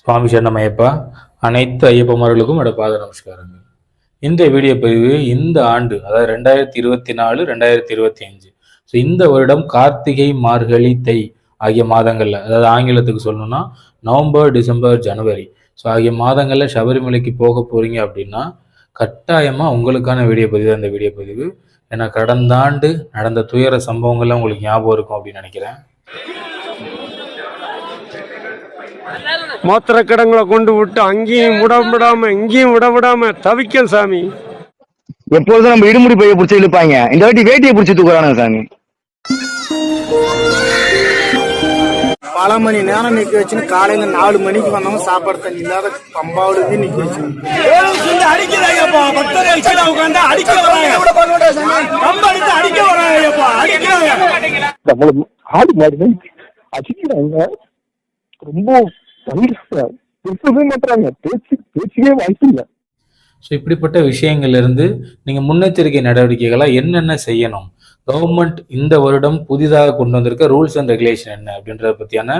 சுவாமி சரணமையப்பா அனைத்து ஐயப்பமார்களுக்கும் என்னோட பாத நமஸ்காரங்கள். இந்த வீடியோ பதிவு இந்த ஆண்டு அதாவது ரெண்டாயிரத்தி இருபத்தி நாலு ரெண்டாயிரத்தி இருபத்தி அஞ்சு. ஸோ இந்த வருடம் கார்த்திகை மார்கழி தை ஆகிய மாதங்களில் அதாவது ஆங்கிலத்துக்கு சொல்லணும்னா நவம்பர் டிசம்பர் ஜனவரி. ஸோ ஆகிய மாதங்களில் சபரிமலைக்கு போக போகிறீங்க அப்படின்னா கட்டாயமாக உங்களுக்கான வீடியோ பதிவு தான் இந்த வீடியோ பதிவு. ஏன்னா கடந்த ஆண்டு நடந்த துயர சம்பவங்கள்லாம் உங்களுக்கு ஞாபகம் இருக்கும் அப்படின்னு நினைக்கிறேன். மூத்திர கிடங்களை கொண்டு விட்டு அங்கேயும் விட விடாம இங்கேயும் விட விடாம தவிக்கும் சாமி. எப்பொழுதும் நம்ம இடுமுடி பைய பிடிச்சி இழுப்பாங்க. இந்த வாட்டி வேட்டியை பிடிச்சி தூக்குறானுங்க சாமி. பல மணி நேரம் நிக்க வச்சுன்னு காலையில நாலு மணிக்கு வந்தவங்க சாப்பாடு தண்ணி இல்லாத பம்பாவில நிக்க வச்சு ஆடு மாடு அடிக்கிறாங்க. ரொம்ப பேசவே மாட்டாங்க பேச்சு பேச்சுக்கே வாய்ப்பு இல்லை. ஸோ இப்படிப்பட்ட விஷயங்கள்ல இருந்து நீங்கள் முன்னெச்சரிக்கை நடவடிக்கைகளாக என்னென்ன செய்யணும்? கவர்மெண்ட் இந்த வருடம் புதிதாக கொண்டு வந்திருக்க ரூல்ஸ் அண்ட் ரெகுலேஷன் என்ன அப்படின்றத பற்றியான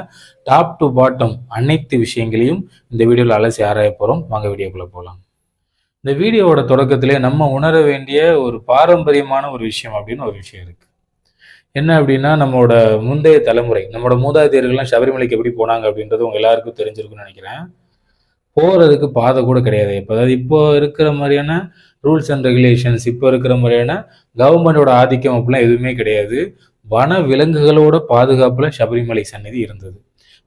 டாப் டு பாட்டம் அனைத்து விஷயங்களையும் இந்த வீடியோவில் அலசி ஆராய போகிறோம் வாங்க வீடியோக்குள்ளே போகலாம் இந்த வீடியோவோட தொடக்கத்திலே நம்ம உணர வேண்டிய ஒரு பாரம்பரியமான ஒரு விஷயம் அப்படின்னு ஒரு விஷயம் இருக்கு. என்ன அப்படின்னா நம்மளோட முந்தைய தலைமுறை நம்மளோட மூதாதையர்கள்லாம் சபரிமலைக்கு எப்படி போனாங்க அப்படின்றது உங்க எல்லாருக்கும் தெரிஞ்சிருக்கும்னு நினைக்கிறேன். போகிறதுக்கு பாதை கூட கிடையாது. இப்போ அதாவது இப்போ இருக்கிற மாதிரியான ரூல்ஸ் அண்ட் ரெகுலேஷன்ஸ் இப்போ இருக்கிற மாதிரியான கவர்மெண்டோட ஆதிக்கம் அப்படிலாம் எதுவுமே கிடையாது. வன விலங்குகளோட பாதுகாப்பில் சபரிமலை சந்நிதி இருந்தது.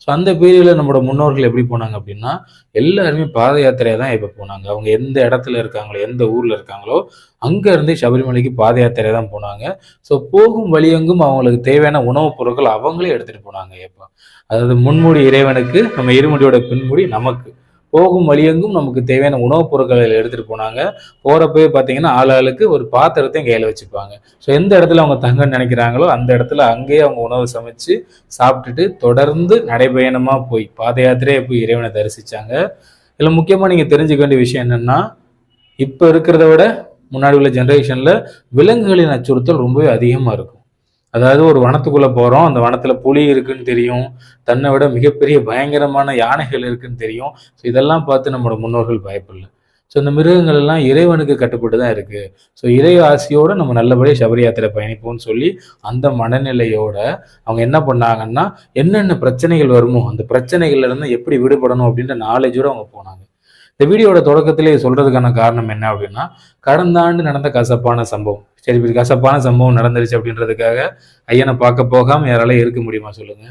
ஸோ அந்த பீரியடில் நம்மளோட முன்னோர்கள் எப்படி போனாங்க அப்படின்னா எல்லாருமே பாத யாத்திரையாக தான் இப்போ போனாங்க. அவங்க எந்த இடத்துல இருக்காங்களோ எந்த ஊரில் இருக்காங்களோ அங்கேருந்து சபரிமலைக்கு பாத யாத்திரையாக தான் போனாங்க. ஸோ போகும் வழியெங்கும் அவங்களுக்கு தேவையான உணவுப் பொருட்கள் அவங்களே எடுத்துகிட்டு போனாங்க எப்போ? அதாவது முன்முடி இறைவனுக்கு நம்ம இருமுடியோட பின்முடி நமக்கு. போகும் வழியெங்கும் நமக்கு தேவையான உணவுப் பொருட்களை எடுத்துகிட்டு போனாங்க. போகிறப்பவே பார்த்தீங்கன்னா ஆளாளுக்கு ஒரு பாத்திரத்தையும் கையில் வச்சுப்பாங்க. ஸோ எந்த இடத்துல அவங்க தங்கன்னு நினைக்கிறாங்களோ அந்த இடத்துல அங்கேயே அவங்க உணவு சமைச்சு சாப்பிட்டுட்டு தொடர்ந்து நடைபயணமாக போய் பாத யாத்திரையே போய் இறைவனை தரிசித்தாங்க இதில் முக்கியமாக நீங்கள் தெரிஞ்சுக்க வேண்டிய விஷயம் என்னென்னா இப்போ இருக்கிறத விட முன்னாடி உள்ள ஜென்ரேஷனில் விலங்குகளின் அச்சுறுத்தல் ரொம்பவே அதிகமாக இருக்கும். அதாவது ஒரு வனத்துக்குள்ளே போகிறோம் அந்த வனத்தில் புலி இருக்குன்னு தெரியும் தன்னை விட மிகப்பெரிய பயங்கரமான யானைகள் இருக்குன்னு தெரியும். ஸோ இதெல்லாம் பார்த்து நம்மளோட முன்னோர்கள் பயப்படல. ஸோ இந்த மிருகங்கள் எல்லாம் இறைவனுக்கு கட்டுப்பட்டு தான் இருக்குது ஸோ இறை ஆசையோடு நம்ம நல்லபடியாக சபரி யாத்திரை பயணிப்போம்னு சொல்லி அந்த மனநிலையோட அவங்க என்ன பண்ணாங்கன்னா என்னென்ன பிரச்சனைகள் வருமோ அந்த பிரச்சனைகள்லேருந்து எப்படி விடுபடணும் அப்படின்ற நாலேஜோடு அவங்க போனாங்க. இந்த வீடியோட தொடக்கத்திலே சொல்றதுக்கான காரணம் என்ன அப்படின்னா கடந்த ஆண்டு நடந்த கசப்பான சம்பவம். சரி இப்படி கசப்பான சம்பவம் நடந்துருச்சு அப்படின்றதுக்காக ஐயனை பார்க்க போகாம யாரால இருக்க முடியுமா சொல்லுங்க.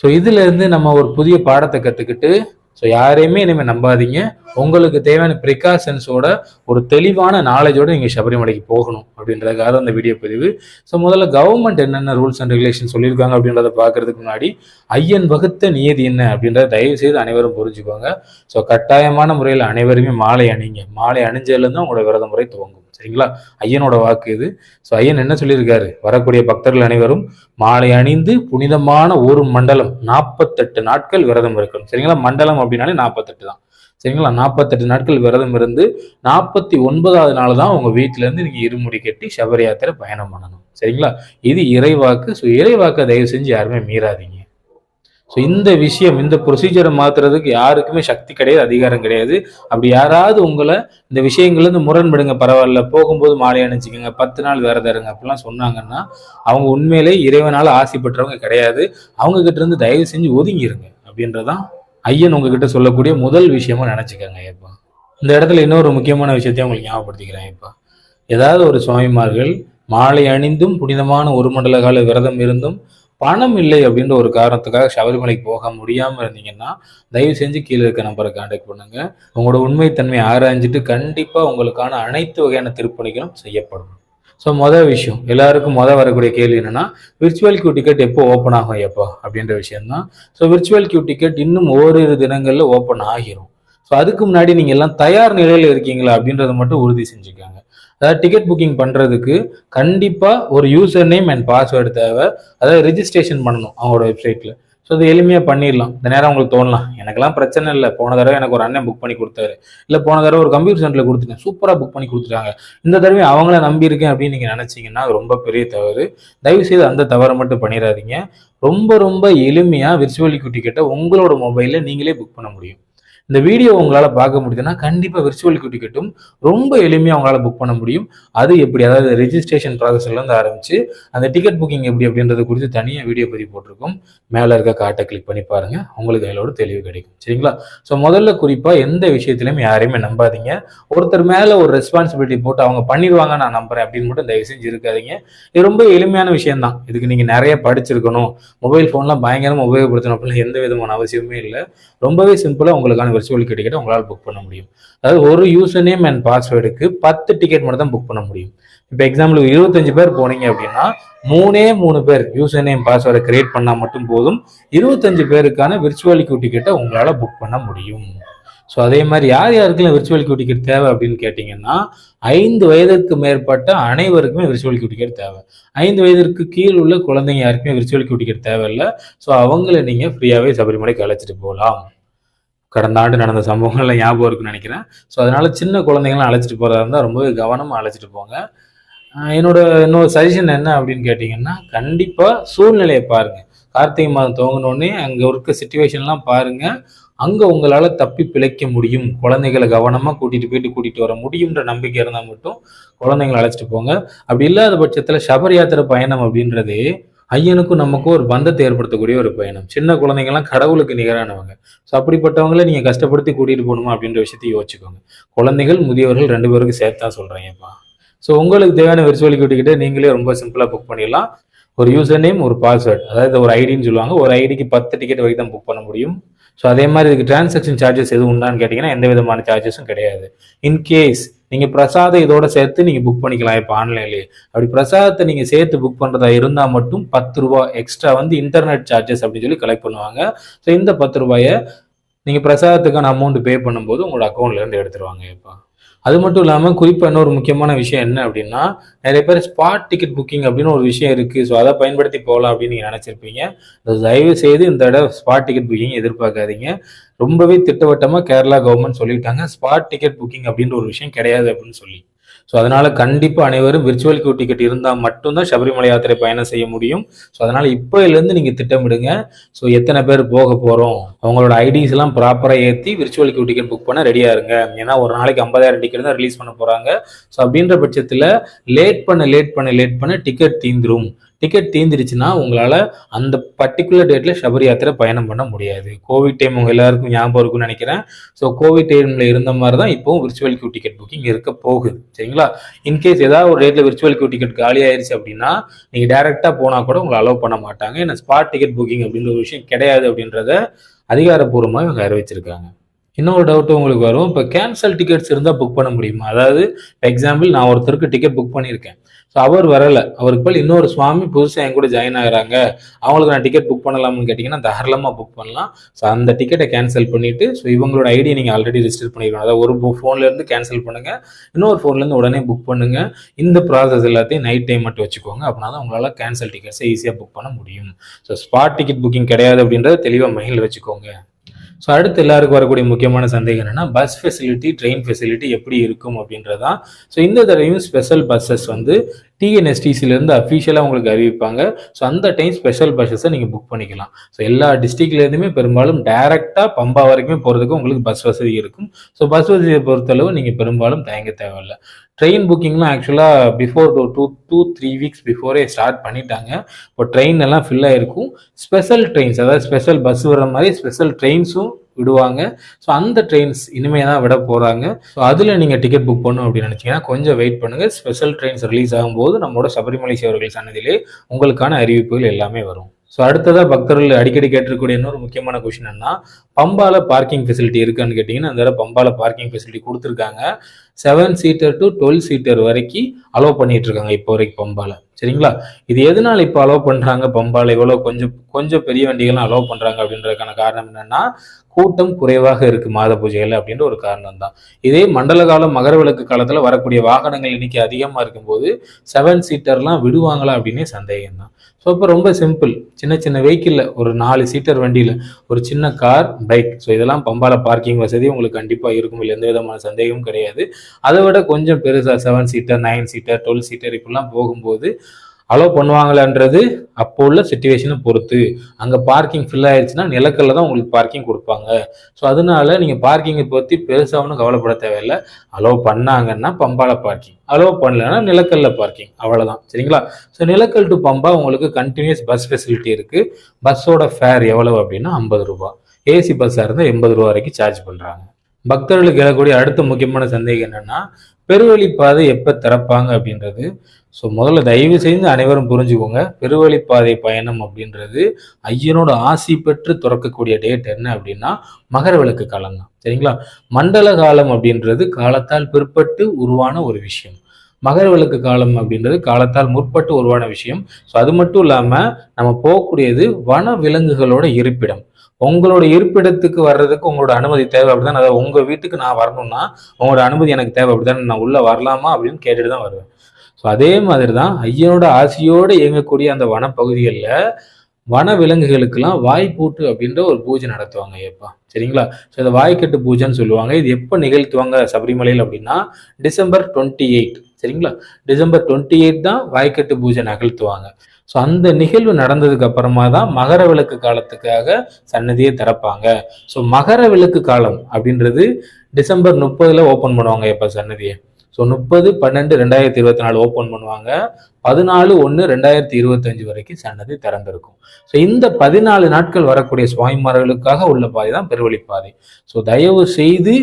ஸோ இதுல இருந்து நம்ம ஒரு புதிய பாடத்தை கத்துக்கிட்டு ஸோ யாரையுமே இனிமேல் நம்பாதீங்க. உங்களுக்கு தேவையான ப்ரிகாஷன்ஸோட ஒரு தெளிவான நாலேஜோட நீங்கள் சபரிமலைக்கு போகணும் அப்படின்றதுக்காக தான் வீடியோ பதிவு. ஸோ முதல்ல கவர்மெண்ட் என்னென்ன ரூல்ஸ் அண்ட் ரெகுலேஷன் சொல்லியிருக்காங்க அப்படின்றத பார்க்கறதுக்கு முன்னாடி ஐயன் வகுத்த நியதி என்ன அப்படின்றத தயவு செய்து அனைவரும் புரிஞ்சுக்கோங்க. ஸோ கட்டாயமான முறையில் அனைவருமே மாலை அணிங்க. மாலை அணிஞ்சதுலேருந்து உங்களோட விரத முறை துவங்கும். சரிங்களா? ஐயனோட வாக்கு இது. ஸோ ஐயன் என்ன சொல்லியிருக்காரு? வரக்கூடிய பக்தர்கள் அனைவரும் மாலை அணிந்து புனிதமான ஒரு மண்டலம் நாற்பத்தெட்டு நாட்கள் விரதம் இருக்கணும். சரிங்களா? மண்டலம் அப்படின்னாலே நாற்பத்தெட்டு தான். சரிங்களா? நாற்பத்தெட்டு நாட்கள் விரதம் இருந்து நாற்பத்தி ஒன்பதாவது நாள் தான் உங்கள் வீட்டிலேருந்து நீங்கள் இருமுடி கட்டி சபரி யாத்திரை பயணம் பண்ணணும். சரிங்களா? இது இறைவாக்கு. ஸோ இறைவாக்கை தயவு செஞ்சு யாருமே மீறாதீங்க. ஸோ இந்த விஷயம் இந்த ப்ரொசீஜரை மாத்துறதுக்கு யாருக்குமே சக்தி கிடையாது அதிகாரம் கிடையாது. அப்படி யாராவது உங்களை இந்த விஷயங்கள்லேருந்து முரண்படுங்க பரவாயில்ல போகும்போது மாலை அணிச்சிக்கோங்க பத்து நாள் விரதம் தருங்க அப்படிலாம் சொன்னாங்கன்னா அவங்க உண்மையிலே இறைவனால் ஆசை கிடையாது. அவங்கக்கிட்ட இருந்து தயவு செஞ்சு ஒதுங்கிருங்க அப்படின்றதான் ஐயன் உங்ககிட்ட சொல்லக்கூடிய முதல் விஷயமா நினச்சிக்கோங்க ஐயப்பா. இந்த இடத்துல இன்னொரு முக்கியமான விஷயத்தையும் உங்களுக்கு ஞாபகப்படுத்திக்கிறேன் ஐயப்பா. ஏதாவது ஒரு சுவாமிமார்கள் மாலை அணிந்தும் புனிதமான ஒரு மண்டல கால விரதம் இருந்தும் பணம் இல்லை அப்படின்ற ஒரு காரணத்துக்காக சபரிமலைக்கு போக முடியாமல் இருந்தீங்கன்னா தயவு செஞ்சு கீழே இருக்க நம்பரை கான்டாக்ட் பண்ணுங்க. உங்களோட உண்மைத்தன்மையை ஆராய்ஞ்சிட்டு கண்டிப்பாக உங்களுக்கான அனைத்து வகையான திருப்பணிகளும் செய்யப்படும். ஸோ மொதல் விஷயம் எல்லாருக்கும் மொதல் வரக்கூடிய கேள்வி என்னன்னா விர்ச்சுவல் கியூ டிக்கெட் எப்போ ஓப்பன் ஆகும் எப்போ அப்படின்ற விஷயம் தான் ஸோ விர்ச்சுவல் கியூ டிக்கெட் இன்னும் ஓரிரு தினங்களில் ஓப்பன் ஆகிரும். ஸோ அதுக்கு முன்னாடி நீங்கள் எல்லாம் தயார் நிலையில் இருக்கீங்களா அப்படின்றத மட்டும் உறுதி செஞ்சுக்கோங்க. அதாவது டிக்கெட் புக்கிங் பண்ணுறதுக்கு கண்டிப்பாக ஒரு யூசர் நேம் அண்ட் பாஸ்வேர்டு தேவை. அதாவது ரிஜிஸ்ட்ரேஷன் பண்ணணும் அவங்களோட வெப்சைட்டில் ஸோ அது எளிமையாக பண்ணிடலாம். இந்த நேரம் உங்களுக்கு தோணலாம். எனக்கெல்லாம் பிரச்சனை இல்லை. போன தடவை எனக்கு ஒரு அண்ணன் புக் பண்ணி கொடுத்தாரு. இல்லை போன தடவை ஒரு கம்ப்யூட்டர் சென்டரில் கொடுத்துட்டேன். சூப்பராக புக் பண்ணி கொடுத்துட்டாங்க. இந்த தடவை அவங்கள நம்பியிருக்கேன் அப்படின்னு நீங்கள் நினச்சிங்கன்னா அது ரொம்ப பெரிய தவறு. தயவுசெய்து அந்த தவறை மட்டும் பண்ணிடாதீங்க. ரொம்ப ரொம்ப எளிமையாக விர்ச்சுவல் டிக்கெட்டை உங்களோட மொபைலில் நீங்களே புக் பண்ண முடியும். இந்த வீடியோ உங்களால் பார்க்க முடியுதுன்னா கண்டிப்பாக விர்ச்சுவல் டிக்கெட்டும் ரொம்ப எளிமையாக உங்களால் புக் பண்ண முடியும். அது எப்படி? அதாவது ரெஜிஸ்ட்ரேஷன் ப்ராசஸ்லேருந்து ஆரம்பித்து அந்த டிக்கெட் புக்கிங் எப்படி அப்படின்றது குறித்து தனியாக வீடியோ பதிவு போட்டிருக்கோம். மேலே இருக்க காட்டை கிளிக் பண்ணி பாருங்கள் உங்களுக்கு அதோட தெளிவு கிடைக்கும். சரிங்களா? ஸோ முதல்ல குறிப்பாக எந்த விஷயத்துலையும் யாரையுமே நம்பாதீங்க. ஒருத்தர் மேலே ஒரு ரெஸ்பான்சிபிலிட்டி போட்டு அவங்க பண்ணிடுவாங்க நான் நம்புறேன் அப்படின்னு மட்டும் தயவு செஞ்சு இருக்காதீங்க. இது ரொம்ப எளிமையான விஷயம் தான் இதுக்கு நீங்கள் நிறைய படிச்சிருக்கணும். மொபைல் ஃபோன்லாம் பயங்கரமாக உபயோகப்படுத்தணும் அப்படின்னு எந்த விதமான அவசியமே இல்லை. ரொம்பவே சிம்பிளாக உங்களுக்கான விர்ச்சுவல் டிக்கெட்டை உங்களால் புக் பண்ண முடியும். அதாவது ஒரு யூசர் நேம் அண்ட் பாஸ்வேர்டுக்கு பத்து டிக்கெட் மட்டும் தான் புக் பண்ண முடியும். இப்போ எக்ஸாம்பிள் இருபத்தஞ்சு பேர் போனீங்க அப்படின்னா மூணே மூணு பேர் யூசர் நேம் பாஸ்வேர்டை கிரியேட் பண்ணால் மட்டும் போதும். இருபத்தஞ்சு பேருக்கான விர்ச்சுவல் கியூ டிக்கெட்டை உங்களால் புக் பண்ண முடியும். ஸோ அதே மாதிரி யார் யாருக்கெல்லாம் விர்ச்சுவல் கியூ டிக்கெட் தேவை அப்படின்னு கேட்டிங்கன்னா ஐந்து வயதிற்கு மேற்பட்ட அனைவருக்குமே விர்ச்சுவல் கியூ டிக்கெட் தேவை. ஐந்து வயதிற்கு கீழ் உள்ள குழந்தைங்க யாருக்குமே விர்ச்சுவல் கியூ டிக்கெட் தேவையில்லை. ஸோ அவங்கள நீங்கள் ஃப்ரீயாகவே சபரிமலைக்கு அழைச்சிட்டு போகலாம். கடந்த ஆண்டு நடந்த சம்பவங்கள்லாம் ஞாபகம் இருக்குன்னு நினைக்கிறேன். ஸோ அதனால் சின்ன குழந்தைங்களாம் அழைச்சிட்டு போகிறதா இருந்தால் ரொம்பவே கவனமாக அழைச்சிட்டு போங்க. என்னோட இன்னொரு சஜஷன் என்ன அப்படின்னு கேட்டிங்கன்னா கண்டிப்பாக சூழ்நிலையை பாருங்கள் கார்த்திகை மாதம் துவங்கினோடனே அங்கே இருக்க சுச்சுவேஷன்லாம் பாருங்கள் அங்கே உங்களால் தப்பி பிழைக்க முடியும். குழந்தைகளை கவனமாக கூட்டிகிட்டு போயிட்டு கூட்டிகிட்டு வர முடியுன்ற நம்பிக்கை இருந்தால் மட்டும் குழந்தைங்களை அழைச்சிட்டு போங்க. அப்படி இல்லாத பட்சத்தில் சபர் யாத்திரை பயணம் அப்படின்றதே ஐயனுக்கும் நமக்கும் ஒரு பந்தத்தை ஏற்படுத்தக்கூடிய ஒரு பயணம். சின்ன குழந்தைங்கலாம் கடவுளுக்கு நிகரானவங்க. ஸோ அப்படிப்பட்டவங்கள நீங்கள் கஷ்டப்படுத்தி கூட்டிகிட்டு போகணுமா அப்படின்ற விஷயத்தை யோசிச்சுக்கோங்க. குழந்தைகள் முதியவர்கள் ரெண்டு பேருக்கு சேர்த்து தான் ஸோ உங்களுக்கு தேவையான விர்ச்சுவல் கூட்டிக்கிட்டு நீங்களே ரொம்ப சிம்பிளாக புக் பண்ணிடலாம். ஒரு யூசர் நேம் ஒரு பாஸ்வேர்ட் அதாவது ஒரு ஐடின்னு சொல்லுவாங்க. ஒரு ஐடிக்கு பத்து டிக்கெட் வரைக்கும் தான் புக் பண்ண முடியும். ஸோ அதே மாதிரி இதுக்கு டிரான்சாக்ஷன் சார்ஜஸ் எதுவும் உண்டான்னு கேட்டிங்கன்னா எந்த விதமான சார்ஜஸும் கிடையாது. இன்கேஸ் நீங்கள் பிரசாதம் இதோட சேர்த்து நீங்கள் புக் பண்ணிக்கலாம் இப்போ ஆன்லைன்லேயே அப்படி பிரசாதத்தை நீங்கள் சேர்த்து புக் பண்ணுறதா இருந்தால் மட்டும் பத்து ரூபா எக்ஸ்ட்ரா வந்து இன்டர்நெட் சார்ஜஸ் அப்படின்னு சொல்லி கலெக்ட் பண்ணுவாங்க. ஸோ இந்த பத்து ரூபாயை நீங்கள் பிரசாதத்துக்கான அமௌண்ட் பே பண்ணும்போது உங்களோட அக்கௌண்ட்லேருந்து எடுத்துருவாங்க இப்போ. அது மட்டும் இல்லாமல் குறிப்பாக இன்னொரு முக்கியமான விஷயம் என்ன அப்படின்னா நிறைய பேர் ஸ்பாட் டிக்கெட் புக்கிங் அப்படின்னு ஒரு விஷயம் இருக்குது ஸோ அதை பயன்படுத்தி போகலாம் அப்படின்னு நீங்கள் நினச்சிருப்பீங்க. தயவு செய்து இந்த தடவை ஸ்பாட் டிக்கெட் புக்கிங் எதிர்பார்க்காதீங்க. ரொம்பவே திட்டவட்டமாக கேரளா கவர்மெண்ட் சொல்லிட்டாங்க ஸ்பாட் டிக்கெட் புக்கிங் அப்படின்ற ஒரு விஷயம் கிடையாது அப்படின்னு சொல்லி. ஸோ அதனால கண்டிப்பாக அனைவரும் விர்ச்சுவல் கியூ டிக்கெட் இருந்தால் மட்டும்தான் சபரிமலை யாத்திரை பயணம் செய்ய முடியும். ஸோ அதனால இப்போலேருந்து நீங்கள் திட்டமிடுங்க. ஸோ எத்தனை பேர் போக போகிறோம் அவங்களோட ஐடிஸ் எல்லாம் ப்ராப்பராக ஏற்றி விர்ச்சுவல் கியூ டிக்கெட் புக் பண்ண ரெடியாக இருங்க. ஏன்னா ஒரு நாளைக்கு ஐம்பதாயிரம் டிக்கெட் தான் ரிலீஸ் பண்ண போகிறாங்க ஸோ அப்படின்ற பட்சத்தில் லேட் பண்ண லேட் பண்ண லேட் பண்ண டிக்கெட் தீந்துரும். டிக்கெட் தீந்துருச்சுன்னா உங்களால் அந்த பர்டிகுலர் டேட்டில் சபரி யாத்திரை பயணம் பண்ண முடியாது. கோவிட் டைம் உங்கள் எல்லாருக்கும் ஞாபகம் இருக்கும்னு நினைக்கிறேன். ஸோ கோவிட் டைமில் இருந்த மாதிரி தான் இப்போவும் விர்ச்சுவல் கியூ டிக்கெட் புக்கிங் இருக்க போகுது. சரிங்களா? இன்கேஸ் ஏதாவது ஒரு டேட்டில் விர்ச்சுவல் கியூ டிக்கெட் காலி ஆயிடுச்சு அப்படின்னா நீங்கள் டேரெக்டாக போனால் கூட உங்களை அலோவ் பண்ண மாட்டாங்க. ஏன்னா ஸ்பாட் டிக்கெட் புக்கிங் அப்படின்ற ஒரு விஷயம் கிடையாது அப்படின்றத அதிகாரப்பூர்வமாக இவங்க அறிவிச்சிருக்காங்க. இன்னொரு டவுட் உங்களுக்கு வரும். இப்போ கேன்சல் டிக்கெட்ஸ் இருந்தால் புக் பண்ண முடியுமா? அதாவது எக்ஸாம்பிள் நான் ஒருத்தருக்கு டிக்கெட் புக் பண்ணியிருக்கேன். ஸோ அவர் வரலை. அவருக்கு போல் இன்னொரு சுவாமி புதுசாக என் கூட ஜாயின் ஆகுறாங்க. அவங்களுக்கு நான் டிக்கெட் புக் பண்ணலாம்னு கேட்டிங்கன்னா தாராளமாக புக் பண்ணலாம். ஸோ அந்த டிக்கெட்டை கேன்சல் பண்ணிவிட்டு ஸோ இவங்களோட ஐடியை நீங்கள் ஆல்ரெடி ரிஜிஸ்டர் பண்ணிக்கணும் அதாவது ஒரு ஃபோன்லேருந்து கேன்சல் பண்ணுங்கள் இன்னொரு ஃபோன்லேருந்து உடனே புக் பண்ணுங்கள் இந்த ப்ராசஸ் எல்லாத்தையும் நைட் டைம் மட்டும் வச்சுக்கோங்க. அப்படின்னா தான் உங்களால் கேன்சல் டிக்கெட்ஸை ஈஸியாக புக் பண்ண முடியும். ஸோ ஸ்பாட் டிக்கெட் புக்கிங் கிடையாது அப்படின்றத தெளிவாக மைண்டில் வச்சுக்கோங்க. ஸோ அடுத்து எல்லாருக்கும் வரக்கூடிய முக்கியமான சந்தேகம் என்னன்னா பஸ் ஃபெசிலிட்டி ட்ரெயின் ஃபெசிலிட்டி எப்படி இருக்கும் அப்படின்றதான் ஸோ இந்த தடவையும் ஸ்பெஷல் பஸ்ஸஸ் வந்து டிஎன்எஸ்டிசிலேருந்து அஃபிஷியலாக உங்களுக்கு அறிவிப்பாங்க. ஸோ அந்த டைம் ஸ்பெஷல் பஸ்ஸஸை நீங்கள் புக் பண்ணிக்கலாம். ஸோ எல்லா டிஸ்ட்ரிக்ட்லேருந்துமே பெரும்பாலும் டைரெக்டாக பம்பா வரைக்குமே போகிறதுக்கு உங்களுக்கு பஸ் வசதி இருக்கும். ஸோ பஸ் வசதியை பொறுத்தளவு நீங்கள் பெரும்பாலும் தயங்க தேவையில்லை. ட்ரெயின் புக்கிங்லாம் ஆக்சுவலாக before two two two three weeks before start பண்ணிட்டாங்க. இப்போ ட்ரெயின் எல்லாம் ஃபில் ஆயிருக்கும் ஸ்பெஷல் ட்ரெயின்ஸ் அதாவது ஸ்பெஷல் பஸ் வர மாதிரி ஸ்பெஷல் ட்ரெயின்ஸும் விடுவாங்க. ஸோ அந்த ட்ரெயின்ஸ் இனிமே தான் விட போகிறாங்க ஸோ அதில் நீங்கள் டிக்கெட் புக் பண்ணணும் அப்படின்னு நினச்சிங்கன்னா கொஞ்சம் வெயிட் பண்ணுங்கள் ஸ்பெஷல் ட்ரெயின்ஸ் ரிலீஸ் ஆகும்போது நம்மளோட சபரிமலை சேவர்கள் சன்னதியிலே உங்களுக்கான அறிவிப்புகள் எல்லாமே வரும். ஸோ அடுத்ததாக பக்தர்கள் அடிக்கடி கேட்டிருக்கக்கூடிய இன்னொரு முக்கியமான கொஷின் என்ன பம்பால பார்க்கிங் ஃபெசிலிட்டி இருக்கான்னு கேட்டிங்கன்னா அந்த பம்பால பார்க்கிங் ஃபெசிலிட்டி கொடுத்துருக்காங்க. Seven seater to twelve seater வரைக்கும் அலோவ் பண்ணிட்டு இருக்காங்க இப்போ வரைக்கும் பம்பால. சரிங்களா? இது எதனால இப்போ அலோவ் பண்ணுறாங்க பம்பால இவ்வளோ கொஞ்சம் கொஞ்சம் பெரிய வண்டிகள்லாம் அலோவ் பண்ணுறாங்க அப்படின்றதுக்கான காரணம் என்னன்னா கூட்டம் குறைவாக இருக்கு மாத பூஜைகள் அப்படின்ற ஒரு காரணம் தான் இதே மண்டல காலம் மகர விளக்கு காலத்தில் வரக்கூடிய வாகனங்கள் எண்ணிக்கை அதிகமாக இருக்கும்போது செவன் சீட்டர்லாம் விடுவாங்களா அப்படின்னே சந்தேகம் தான் ஸோ இப்போ ரொம்ப சிம்பிள் சின்ன சின்ன வெஹிக்கிளில் ஒரு நாலு சீட்டர் வண்டியில் ஒரு சின்ன கார் பைக் ஸோ இதெல்லாம் பம்பால பார்க்கிங் வசதி உங்களுக்கு கண்டிப்பாக இருக்கும். இல்லை எந்த விதமான சந்தேகமும் கிடையாது. அதை விட கொஞ்சம் பெருசாக seven seater nine seater twelve seater இப்படிலாம் போகும்போது அலோவ் பண்ணுவாங்களான்றது அப்போ உள்ள சுச்சுவேஷனை பொறுத்து. அங்கே பார்க்கிங் ஃபில் ஆயிடுச்சுன்னா நிலக்கல்ல தான் உங்களுக்கு பார்க்கிங் கொடுப்பாங்க. ஸோ அதனால நீங்கள் பார்க்கிங்கை பற்றி பெருசாக ஒன்றும் கவலைப்பட தேவையில்லை. அலோவ் பண்ணாங்கன்னா பம்பால பார்க்கிங் அலோவ் பண்ணலைன்னா நிலக்கல்ல பார்க்கிங் அவ்வளோதான் சரிங்களா? ஸோ நிலக்கல் டு பம்பா உங்களுக்கு கண்டினியூஸ் பஸ் ஃபெசிலிட்டி இருக்குது பஸ்ஸோட ஃபேர் எவ்வளவு அப்படின்னா ஐம்பது ரூபா. ஏசி பஸ்ஸாக இருந்தால் எண்பது ரூபா வரைக்கும் சார்ஜ் பண்ணுறாங்க பக்தர்களுக்கு எழக்கூடிய அடுத்த முக்கியமான சந்தேகம் என்னன்னா பெருவழிப்பாதை எப்போ திறப்பாங்க அப்படின்றது? ஸோ முதல்ல தயவு செய்து அனைவரும் புரிஞ்சுக்கோங்க. பெருவழிப்பாதை பயணம் அப்படின்றது ஐயனோட ஆசி பெற்று திறக்கக்கூடிய டேட் என்ன அப்படின்னா மகர விளக்கு காலம் தான். சரிங்களா? மண்டல காலம் அப்படின்றது காலத்தால் பிற்பட்டு உருவான ஒரு விஷயம். மகர விளக்கு காலம் அப்படின்றது காலத்தால் முற்பட்டு உருவான விஷயம். ஸோ அது மட்டும் இல்லாமல் நம்ம போகக்கூடியது வன விலங்குகளோட இருப்பிடம். உங்களோட இருப்பிடத்துக்கு வர்றதுக்கு உங்களோட அனுமதி தேவை அப்படிதான். அதாவது உங்க வீட்டுக்கு நான் வரணும்னா உங்களோட அனுமதி எனக்கு தேவை அப்படிதான். நான் உள்ள வரலாமா அப்படின்னு கேட்டுட்டு தான் வருவேன். ஸோ அதே மாதிரி தான் ஐயனோட ஆசையோடு இயங்கக்கூடிய அந்த வனப்பகுதிகளில் வன விலங்குகளுக்கெல்லாம் வாய்ப்பூட்டு அப்படின்ற ஒரு பூஜை நடத்துவாங்க ஐயப்பா. சரிங்களா? ஸோ இந்த வாய்க்கட்டு பூஜைன்னு சொல்லுவாங்க. இது எப்போ நிகழ்த்துவாங்க சபரிமலையில் அப்படின்னா டிசம்பர் டுவெண்ட்டி எயிட் சரிங்களா? டிசம்பர் டுவெண்ட்டி எயிட் தான் வாய்க்கட்டு பூஜை நிகழ்த்துவாங்க ஸோ அந்த நிகழ்வு நடந்ததுக்கு அப்புறமா தான் மகர விளக்கு காலத்துக்காக சன்னதியை திறப்பாங்க. ஸோ மகர விளக்கு காலம் அப்படின்றது டிசம்பர் முப்பதுல ஓப்பன் பண்ணுவாங்க எப்போ சன்னதியை. ஸோ முப்பது பன்னெண்டு ரெண்டாயிரத்தி இருபத்தி நாலு ஓப்பன் பண்ணுவாங்க. பதினாலு ஒன்று ரெண்டாயிரத்தி இருபத்தஞ்சு வரைக்கும் சன்னதி திறந்திருக்கும். ஸோ இந்த பதினாலு நாட்கள் வரக்கூடிய சுவாமிமார்களுக்காக உள்ள பாதை தான் பெருவழிப்பாதை ஸோ தயவு செய்து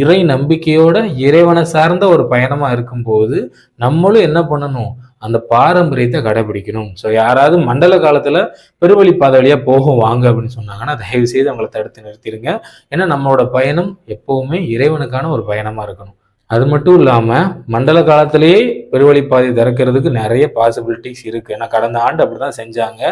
இறை நம்பிக்கையோட இறைவனை சார்ந்த ஒரு பயணமாக இருக்கும்போது நம்மளும் என்ன பண்ணணும்? அந்த பாரம்பரியத்தை கடைபிடிக்கணும். ஸோ யாராவது மண்டல காலத்தில் பெருவழி பாதை வழியாக போகும் வாங்க அப்படின்னு சொன்னாங்கன்னா தயவு செய்து அவங்கள தடுத்து நிறுத்திடுங்க. ஏன்னா நம்மளோட பயணம் எப்போவுமே இறைவனுக்கான ஒரு பயணமாக இருக்கணும். அது மட்டும் இல்லாமல் மண்டல காலத்திலேயே பெருவழிப்பாதை திறக்கிறதுக்கு நிறைய பாசிபிலிட்டிஸ் இருக்குது ஏன்னா கடந்த ஆண்டு அப்படிதான் செஞ்சாங்க.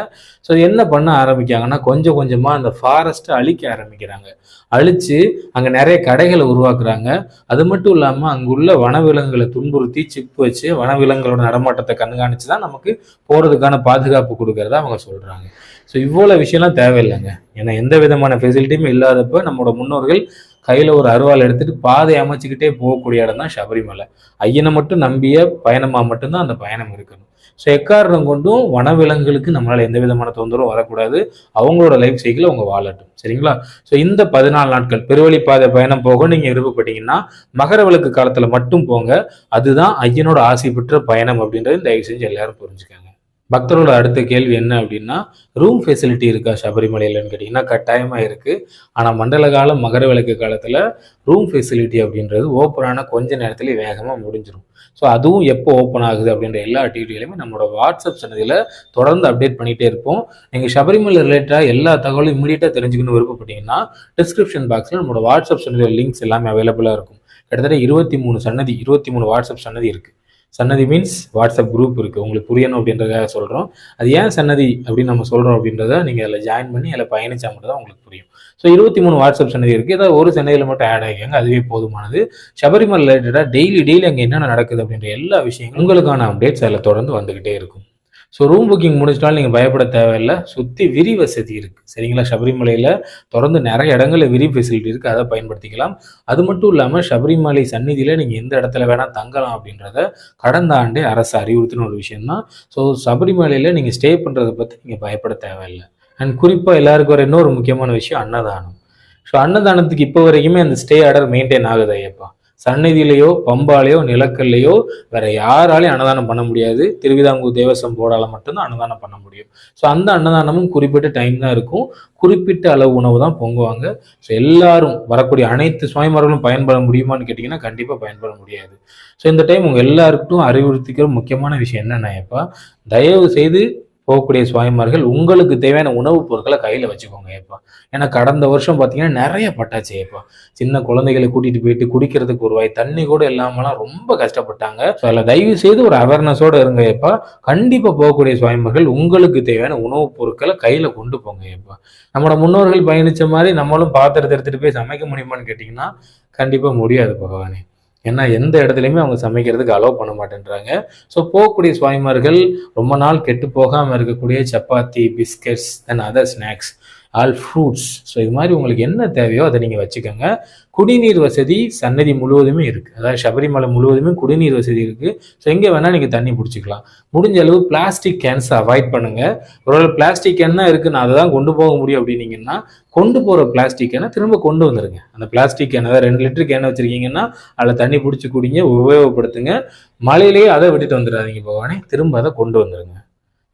ஸோ என்ன பண்ண ஆரம்பிக்காங்கன்னா கொஞ்சம் கொஞ்சமாக அந்த ஃபாரஸ்ட்டை அழிக்க ஆரம்பிக்கிறாங்க. அழித்து அங்கே நிறைய கடைகளை உருவாக்குறாங்க. அது மட்டும் இல்லாமல் அங்குள்ள வனவிலங்குகளை துன்புறுத்தி சிப்பு வச்சு வனவிலங்குகளோட நடமாட்டத்தை கண்காணித்து தான் நமக்கு போகிறதுக்கான பாதுகாப்பு கொடுக்கறத அவங்க சொல்கிறாங்க ஸோ இவ்வளோ விஷயம்லாம் தேவையில்லைங்க. ஏன்னா எந்த விதமான ஃபெசிலிட்டியும் இல்லாதப்ப நம்மளோட முன்னோர்கள் கையில் ஒரு அருவாள் எடுத்துட்டு பாதை அமைச்சுக்கிட்டே போகக்கூடிய இடம் தான் சபரிமலை. ஐயனை மட்டும் நம்பிய பயணமாக மட்டும்தான் அந்த பயணம் இருக்கணும். ஸோ எக்காரணம் கொண்டும் வனவிலங்குகளுக்கு நம்மளால் எந்த விதமான தொந்தரவும் வரக்கூடாது. அவங்களோட லைஃப் சைக்கிள் அவங்க வாழட்டும். சரிங்களா? ஸோ இந்த பதினாலு நாட்கள் பெருவழிப்பாதை பயணம் போக நீங்கள் விருப்பப்பட்டீங்கன்னா மகர விளக்கு காலத்தில் மட்டும் போங்க. அதுதான் ஐயனோட ஆசை பெற்ற பயணம் அப்படின்றது தயவு செஞ்சு எல்லாரும் புரிஞ்சுக்காங்க. பக்தரோட அடுத்த கேள்வி என்ன அப்படின்னா ரூம் ஃபெசிலிட்டி இருக்கா சபரிமலையிலன்னு கேட்டிங்கன்னா கட்டாயமாக இருக்குது ஆனால் மண்டல காலம் மகர விளக்கு காலத்தில் ரூம் ஃபெசிலிட்டி அப்படின்றது ஓப்பனான கொஞ்ச நேரத்துலேயே வேகமாக முடிஞ்சிடும் ஸோ அதுவும் எப்போ ஓப்பன் ஆகுது அப்படின்ற எல்லா டீட்டெயிலுமே நம்மளோட வாட்ஸ்அப் சன்னதியில் தொடர்ந்து அப்டேட் பண்ணிகிட்டே இருப்போம். நீங்கள் சபரிமலை ரிலேட்டடாக எல்லா தகவலும் இமீடியட்டாக தெரிஞ்சுக்கணும் விருப்பப்பட்டீங்கன்னா டிஸ்கிரிப்ஷன் பாக்ஸில் நம்மளோட வாட்ஸ்அப் சன்னதியோட லிங்க்ஸ் எல்லாமே அவைலபிளாக இருக்கும். கிட்டத்தட்ட இருபத்தி மூணு சன்னதி இருபத்தி மூணு வாட்ஸ்அப் சன்னதி இருக்குது சன்னதி மீன்ஸ் வாட்ஸ்அப் குரூப் இருக்குது உங்களுக்கு புரியணும் அப்படின்றத சொல்கிறோம் அது ஏன் சன்னதி அப்படின்னு நம்ம சொல்கிறோம் அப்படின்றத நீங்கள் அதில் ஜாயின் பண்ணி அதில் பயணிச்சா மட்டும் தான் உங்களுக்கு புரியும். ஸோ இருபத்தி மூணு வாட்ஸ்அப் சன்னதி இருக்குது ஏதாவது ஒரு சன்னதியில் மட்டும் ஆட் ஆகிக்கங்க. அதுவே போதுமானது. சபரிமலை ரிலேட்டடாக டெய்லி டெய்லி அங்கே என்னென்ன நடக்குது அப்படின்ற எல்லா விஷயங்களும் உங்களுக்கான அப்டேட்ஸ் அதில் தொடர்ந்து வந்துக்கிட்டே இருக்கும். ஸோ ரூம் புக்கிங் முடிச்சிட்டாலும் நீங்கள் பயப்பட தேவையில்லை. சுற்றி விரி வசதி இருக்குது சரிங்களா? சபரிமலையில் தொடர்ந்து நிறைய இடங்களில் விரி ஃபெசிலிட்டி இருக்குது அதை பயன்படுத்திக்கலாம். அது மட்டும் இல்லாமல் சபரிமலை சந்நிதியில் நீங்கள் எந்த இடத்துல வேணால் தங்கலாம் அப்படின்றத கடந்த ஆண்டே அரசு அறிவுறுத்தின ஒரு விஷயம்தான். ஸோ சபரிமலையில் நீங்கள் ஸ்டே பண்ணுறதை பற்றி நீங்கள் பயப்பட தேவையில்லை. அண்ட் குறிப்பாக எல்லாருக்கும் ஒரு இன்னொரு முக்கியமான விஷயம் அன்னதானம். ஸோ அன்னதானத்துக்கு இப்போ வரைக்குமே அந்த ஸ்டே ஆர்டர் மெயின்டைன் ஆகுது ஐயப்பா. சந்நிதியிலையோ பம்பாலேயோ நிலக்கல்லையோ வேற யாராலையும் அன்னதானம் பண்ண முடியாது. திருவிதாங்கூர் தேவசம் போர்டால மட்டும்தான் அன்னதானம் பண்ண முடியும். ஸோ அந்த அன்னதானமும் குறிப்பிட்ட டைம் தான் இருக்கும். குறிப்பிட்ட அளவு உணவு தான் பொங்குவாங்க. ஸோ எல்லாரும் வரக்கூடிய அனைத்து சுவாமிமார்களும் பயன்பட முடியுமான்னு கேட்டிங்கன்னா கண்டிப்பாக பயன்பட முடியாது. ஸோ இந்த டைம் உங்கள் எல்லாருக்கும் அறிவுறுத்திக்கிற முக்கியமான விஷயம் என்னென்னா தயவு செய்து போகக்கூடிய சுவாமிமார்கள் உங்களுக்கு தேவையான உணவுப் பொருட்களை கையில் வச்சுக்கோங்க ஏப்பா. ஏன்னா கடந்த வருஷம் பார்த்தீங்கன்னா நிறைய பட்டாச்சு ஏப்பா. சின்ன குழந்தைகளை கூட்டிட்டு போயிட்டு குடிக்கிறதுக்கு ஒரு வாய் தண்ணி கூட இல்லாமலாம் ரொம்ப கஷ்டப்பட்டாங்க. ஸோ அதில் தயவு செய்து ஒரு அவேர்னஸோட இருங்க ஏப்பா. கண்டிப்பாக போகக்கூடிய சுவாமிமார்கள் உங்களுக்கு தேவையான உணவுப் பொருட்களை கையில் கொண்டு போங்க ஏப்பா. நம்மளோட முன்னோர்கள் பயணிச்ச மாதிரி நம்மளும் பாத்திரத்தை எடுத்துகிட்டு போய் சமைக்க முடியுமான்னு கேட்டிங்கன்னா கண்டிப்பாக முடியாது பகவானே. ஏன்னா எந்த இடத்துலையுமே அவங்க சமைக்கிறதுக்கு அலோவ் பண்ண மாட்டேன்றாங்க. ஸோ போகக்கூடிய சுவாமிமார்கள் ரொம்ப நாள் கெட்டு போகாமல் இருக்கக்கூடிய chapati biscuits then other snacks all fruits so இது மாதிரி உங்களுக்கு என்ன தேவையோ அதை நீங்கள் வச்சுக்கோங்க. குடிநீர் வசதி சன்னதி முழுவதுமே இருக்குது அதாவது சபரிமலை முழுவதுமே குடிநீர் வசதி இருக்குது ஸோ எங்கே வேணால் நீங்கள் தண்ணி பிடிச்சிக்கலாம். முடிஞ்ச அளவு பிளாஸ்டிக் கேன்ஸை அவாய்ட் பண்ணுங்கள் ஒருவேளை பிளாஸ்டிக் கேன்னா இருக்குது நான் அதை தான் கொண்டு போக முடியும் அப்படின்னீங்கன்னா கொண்டு போகிற பிளாஸ்டிக் கேனை திரும்ப கொண்டு வந்துடுங்க அந்த பிளாஸ்டிக் கேனை அதாவது ரெண்டு லிட்டர் கேனை வச்சுருக்கீங்கன்னா அதில் தண்ணி பிடிச்சி குடிங்க உபயோகப்படுத்துங்க. மழையிலேயே அதை விட்டுட்டு வந்துடாதீங்க பகவானே. திரும்ப அதை கொண்டு வந்துடுங்க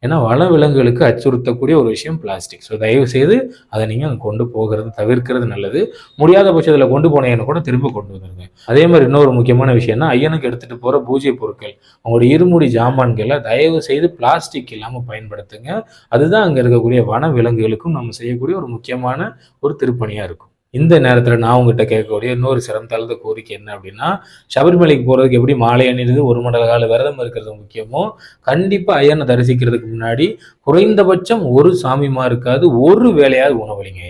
ஏன்னா வனவிலங்குகளுக்கு அச்சுறுத்தக்கூடிய ஒரு விஷயம் பிளாஸ்டிக் ஸோ தயவு செய்து அதை நீங்கள் அங்கே கொண்டு போகிறது தவிர்க்கிறது நல்லது. முடியாத பட்சத்தில் கொண்டு போனீங்கன்னு கூட திரும்ப கொண்டு வந்துருங்க. அதே மாதிரி இன்னொரு முக்கியமான விஷயம்னா ஐயனுக்கு எடுத்துகிட்டு போகிற பூஜை பொருட்கள் அவங்களுடைய இருமுடி ஜாமான்களை தயவு செய்து பிளாஸ்டிக் இல்லாமல் பயன்படுத்துங்க. அதுதான் அங்கே இருக்கக்கூடிய வன விலங்குகளுக்கும் நம்ம செய்யக்கூடிய ஒரு முக்கியமான ஒரு திருப்பணியாக இருக்கும். இந்த நேரத்தில் நான் உங்ககிட்ட கேட்கக்கூடிய இன்னொரு சிறந்த தளர்ந்த கோரிக்கை என்ன அப்படின்னா சபரிமலைக்கு போகிறதுக்கு எப்படி மாலை அணிறது ஒரு மண்டல கால விரதம் இருக்கிறது முக்கியமோ கண்டிப்பாக ஐயனை தரிசிக்கிறதுக்கு முன்னாடி குறைந்தபட்சம் ஒரு சாமிமா இருக்காது ஒரு வேலையாவது உணவளிங்க.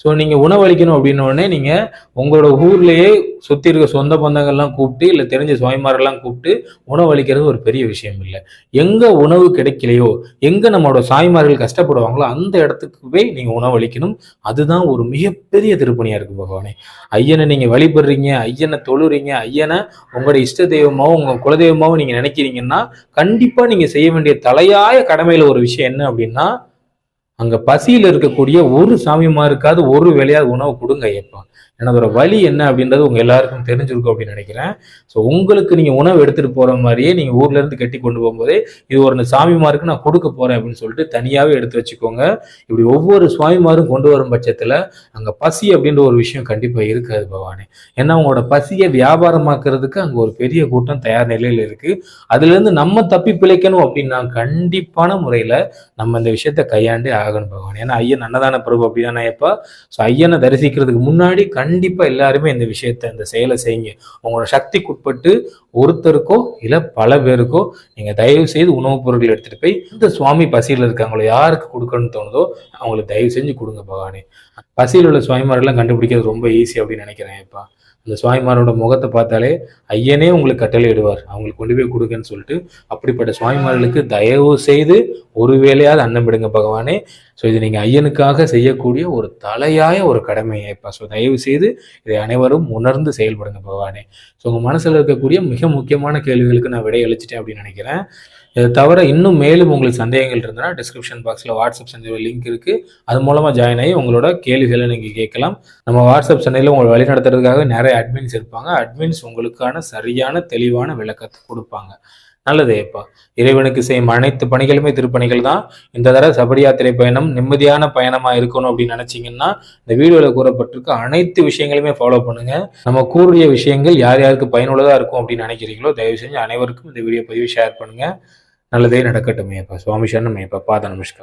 ஸோ நீங்கள் உணவளிக்கணும் அப்படின்னோடனே நீங்கள் உங்களோட ஊர்லேயே சுற்றி இருக்க சொந்த பந்தங்கள்லாம் கூப்பிட்டு இல்லை தெரிஞ்ச சுவாமிமாரெல்லாம் கூப்பிட்டு உணவளிக்கிறது ஒரு பெரிய விஷயம் இல்லை. எங்கே உணவு கிடைக்கலையோ எங்கே நம்மளோட சாய்மார்கள் கஷ்டப்படுவாங்களோ அந்த இடத்துக்கு போய் நீங்கள் உணவளிக்கணும். அதுதான் ஒரு மிகப்பெரிய திருப்பணியாக இருக்குது பகவானே. ஐயனை நீங்கள் வழிபடுறீங்க ஐயனை தொழுறீங்க ஐயனை உங்களோட இஷ்ட தெய்வமாகவும் உங்கள் குலதெய்வமாகவும் நீங்கள் நினைக்கிறீங்கன்னா கண்டிப்பாக நீங்கள் செய்ய வேண்டிய தலையாய கடமையில் ஒரு விஷயம் என்ன அப்படின்னா அங்கே பசியில் இருக்கக்கூடிய ஒரு சாமிமாருக்காவது ஒரு வேலையாவது உணவு கொடுங்க ஐயப்பா. ஏன்னா வழி என்ன அப்படின்றது உங்க எல்லாருக்கும் தெரிஞ்சிருக்கும் அப்படின்னு நினைக்கிறேன். ஸோ உங்களுக்கு நீங்க உணவு எடுத்துட்டு போற மாதிரியே நீங்க ஊர்ல இருந்து கட்டி கொண்டு போகும்போதே இது ஒரு சாமிமாருக்கு நான் கொடுக்க போறேன் அப்படின்னு சொல்லிட்டு தனியாவே எடுத்து வச்சுக்கோங்க. இப்படி ஒவ்வொரு சுவாமிமாரும் கொண்டு வரும் பட்சத்துல அங்க பசி அப்படின்ற ஒரு விஷயம் கண்டிப்பா இருக்காது பவானி ஏன்னா உங்களோட பசியை வியாபாரமாக்குறதுக்கு அங்க ஒரு பெரிய கூட்டம் தயார் நிலையில இருக்கு. அதுல இருந்து நம்ம தப்பி பிழைக்கணும் அப்படின்னா கண்டிப்பான முறையில நம்ம இந்த விஷயத்த கையாண்டு ஆகணும் பகவான். ஏன்னா ஐயன் அன்னதான பிரபு அப்படிதானே எப்பா ஸோ ஐயனை தரிசிக்கிறதுக்கு முன்னாடி கண்டிப்பாக எல்லாருமே இந்த விஷயத்த இந்த செயலை செய்யுங்க. உங்களோட சக்திக்குட்பட்டு ஒருத்தருக்கோ இல்லை பல பேருக்கோ நீங்கள் தயவு செய்து உணவுப் பொருட்கள் எடுத்துகிட்டு போய் இந்த சுவாமி பசியில் இருக்காங்களோ யாருக்கு கொடுக்கணும்னு தோணுதோ அவங்களுக்கு தயவு செஞ்சு கொடுங்க பகவானே. பசியில் உள்ள சுவாமிமாரெல்லாம் கண்டுபிடிக்கிறது ரொம்ப ஈஸி அப்படின்னு நினைக்கிறேன் இப்போ அந்த சுவாமிமாரோட முகத்தை பார்த்தாலே ஐயனே உங்களுக்கு கட்டளை இடுவார் அவங்களுக்கு கொண்டு போய் கொடுங்கன்னு சொல்லிட்டு அப்படிப்பட்ட சுவாமிமார்களுக்கு தயவு செய்து ஒரு வேலையாவது அன்னம் விடுங்க பகவானே. ஸோ இது நீங்கள் ஐயனுக்காக செய்யக்கூடிய ஒரு தலையாய ஒரு கடமையை இப்போ. ஸோ தயவு செய்து இதை அனைவரும் உணர்ந்து செயல்படுங்க பகவானே. ஸோ உங்கள் மனசில் இருக்கக்கூடிய மிக முக்கியமான கேள்விகளுக்கு நான் விடை அளிச்சிட்டேன் அப்படின்னு நினைக்கிறேன். இதை தவிர இன்னும் மேலும் உங்களுக்கு சந்தேகங்கள் இருந்தனா டிஸ்கிரிப்ஷன் பாக்ஸில் வாட்ஸ்அப் சந்தை லிங்க் இருக்குது அது மூலமாக ஜாயின் ஆகி உங்களோட கேள்விகளை நீங்கள் கேட்கலாம். நம்ம வாட்ஸ்அப் சந்தையில் உங்களை வழி நடத்துறதுக்காக நிறைய அட்மின்ஸ் இருப்பாங்க. அட்மின்ஸ் உங்களுக்கான சரியான தெளிவான விளக்கத்தை கொடுப்பாங்க. நல்லதேப்பா இறைவனுக்கு செய்யும் அனைத்து பணிகளுமே திருப்பணிகள் தான். இந்த தடவை சபரி யாத்திரை பயணம் நிம்மதியான பயணமா இருக்கணும் அப்படின்னு நினைச்சீங்கன்னா இந்த வீடியோவில் கூறப்பட்டிருக்க அனைத்து விஷயங்களுமே ஃபாலோ பண்ணுங்க. நம்ம கூறிய விஷயங்கள் யார் யாருக்கு பயனுள்ளதா இருக்கும் அப்படின்னு நினைக்கிறீங்களோ தயவு செஞ்சு அனைவருக்கும் இந்த வீடியோ பதிவு ஷேர் பண்ணுங்க. நல்லதே நடக்கட்டும் ஐயப்பா சுவாமி சரணம் ஐயப்பா பாத நமஸ்கார்